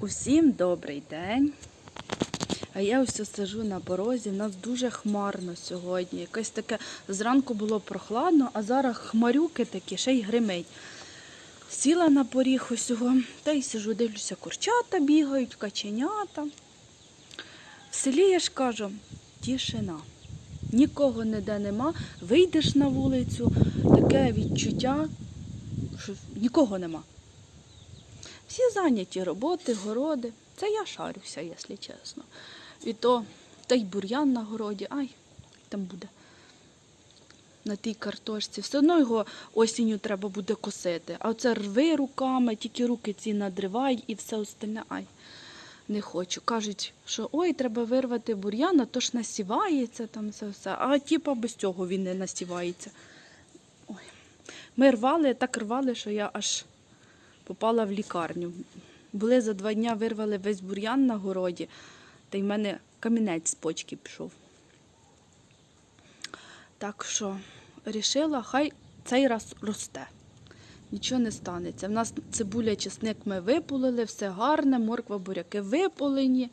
Усім добрий день. А я ось сижу на порозі. У нас дуже хмарно сьогодні. Якесь таке зранку було прохладно, а зараз хмарюки такі, ще й гримить. Сіла на поріг усього, та й сижу, дивлюся, курчата бігають, каченята. В селі я ж кажу, тишина. Нікого ніде нема. Вийдеш на вулицю, таке відчуття, що нікого нема. Всі зайняті роботи, городи. Це я шарюся, якщо чесно. І то та й бур'ян на городі, ай, там буде. На тій картошці. Все одно його осінню треба буде косити. А оце рви руками, тільки руки ці надривай і все остальне. Ай, не хочу. Кажуть, що ой, треба вирвати бур'ян, а то ж насівається там це все. А типа без цього він не насівається. Ой. Ми рвали, так рвали, що я аж попала в лікарню. Були за два дня, вирвали весь бур'ян на городі, та й в мене камінець з почки пішов. Так що рішила, хай цей раз росте. Нічого не станеться. В нас цибуля, чесник ми виполили, все гарне, морква, буряки виполені.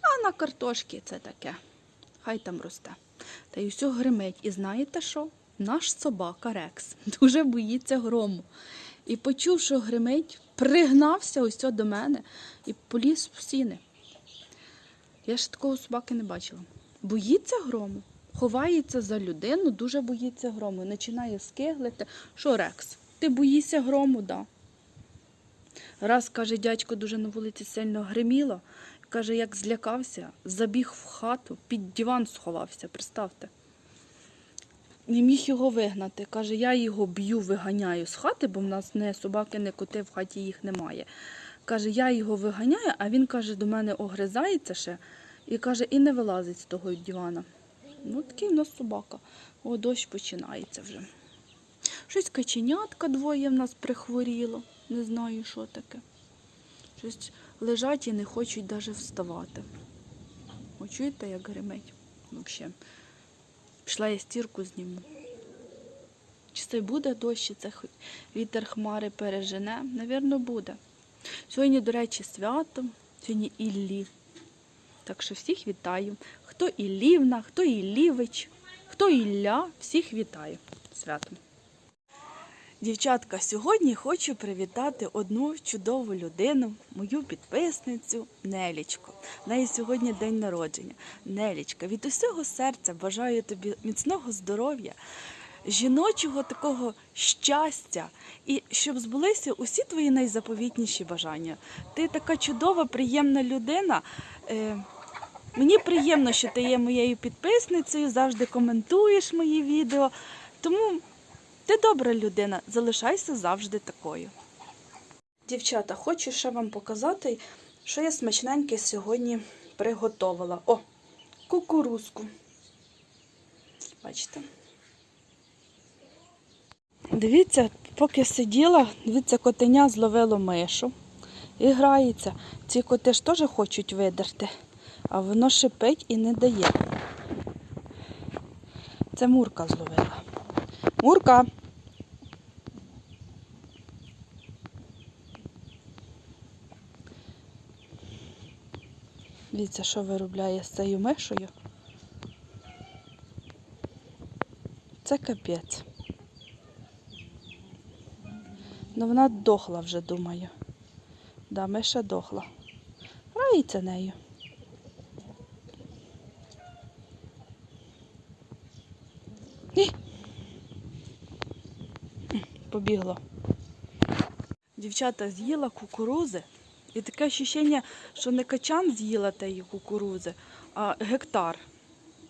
А на картошки це таке. Хай там росте. Та й все гримить. І знаєте що? Наш собака Рекс дуже боїться грому. І почув, що гримить, пригнався ось до мене і поліз в стіни. Я ж такого собаки не бачила. Боїться грому, ховається за людину, дуже боїться грому. Починає скиглити. Що, Рекс, ти боїшся грому, да? Раз, каже, дядько дуже на вулиці сильно гриміло. Каже, як злякався, забіг в хату, під диван сховався, представте. Не міг його вигнати. Каже, я його б'ю, виганяю з хати, бо в нас не собаки, не коти, в хаті їх немає. Каже, я його виганяю, а він каже, до мене огризається ще і каже, і не вилазить з того дивана. Ну, такий в нас собака. О, дощ починається вже. Щось каченятка двоє в нас прихворіло. Не знаю, що таке. Щось лежать і не хочуть навіть вставати. О, чуєте, як гримить? Взагалі. Пішла я стірку зніму. Чи це буде дощ, це хоч вітер хмари пережене? Навірно, буде. Сьогодні, до речі, свято, сьогодні Іллі. Так що всіх вітаю. Хто Іллівна, хто Іллівич, хто Ілля, всіх вітаю святом. Дівчатка, сьогодні хочу привітати одну чудову людину, мою підписницю Нелічку. В неї сьогодні день народження. Нелічка, від усього серця бажаю тобі міцного здоров'я, жіночого такого щастя, і щоб збулися усі твої найзаповітніші бажання. Ти така чудова, приємна людина. Е, Мені приємно, що ти є моєю підписницею, завжди коментуєш мої відео. Тому ти добра людина, залишайся завжди такою. Дівчата, хочу ще вам показати, що я смачненьке сьогодні приготувала. О, кукурузку. Бачите? Дивіться, поки сиділа, дивіться, котеня зловило мишу і грається. Ці коти ж теж хочуть видерти, а воно шипить і не дає. Це Мурка зловила. Мурка. Дивіться, що виробляє з цією мишою. Це капець. Ну вона дохла вже, думаю. Да, миша дохла. Грається нею. Побігло. Дівчата з'їла кукурузи. І таке ощущення, що не качан з'їла тієї кукурузи, а гектар.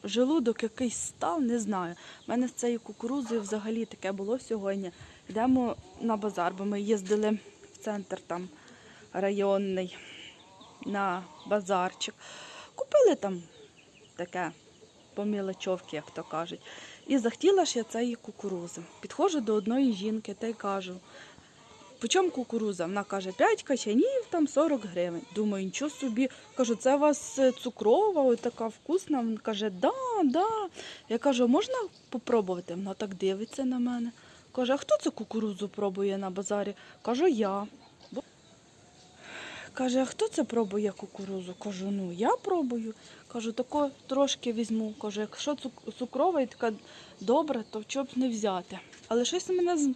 Желудок якийсь став, не знаю. У мене з цією кукурузою взагалі таке було сьогодні. Йдемо на базар, бо ми їздили в центр там районний на базарчик. Купили там таке по мілочовки, як то кажуть. І захотіла ж я цієї кукурузи. Підходжу до одної жінки та й кажу, по чому кукуруза? Вона каже, 5 качанів, там 40 гривень. Думаю, нічого собі. Кажу, це у вас е, цукрова, ось така вкусна. Він каже, да, да. Я кажу, можна попробувати? Вона так дивиться на мене. Каже, а хто цю кукурузу пробує на базарі? Кажу, я. Каже, а хто це пробує кукурузу? Кажу, ну я пробую. Кажу, тако трошки візьму. Кажу, якщо цукрова і така добра, то чого б не взяти. Але щось у мене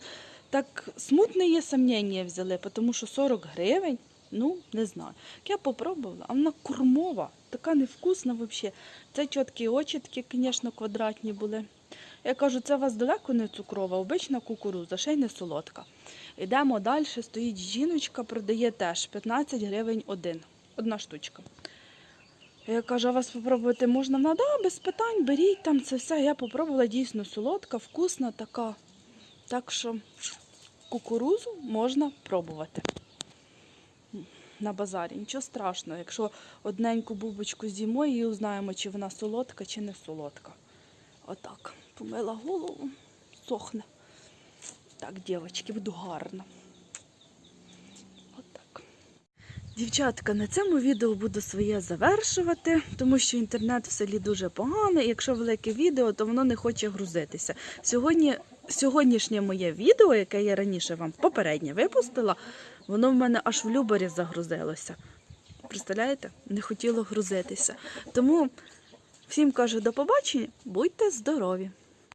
так смутне є сумніння взяли, тому що 40 гривень, ну не знаю. Я попробувала, а вона курмова, така невкусна взагалі. Це чіткі очі, такі, звісно, квадратні були. Я кажу, це у вас далеко не цукрова, обична кукуруза, ще й не солодка. Йдемо далі, стоїть жіночка, продає теж 15 гривень один. Одна штучка. Я кажу, а вас попробувати можна? Вона, да, без питань, беріть там це все. Я попробувала дійсно солодка, вкусна така. Так що кукурузу можна пробувати на базарі. Нічого страшного, якщо одненьку бубочку з'їмо і узнаємо, чи вона солодка, чи не солодка. Отак. Помила голову, сохне. Так, дівчатки, буду гарна. Дівчатка, на цьому відео буду своє завершувати, тому що інтернет в селі дуже поганий. Якщо велике відео, то воно не хоче грузитися. Сьогодні, сьогоднішнє моє відео, яке я раніше вам попереднє випустила, воно в мене аж в люборі загрузилося. Представляєте? Не хотіло грузитися. Тому всім кажу до побачення, будьте здорові!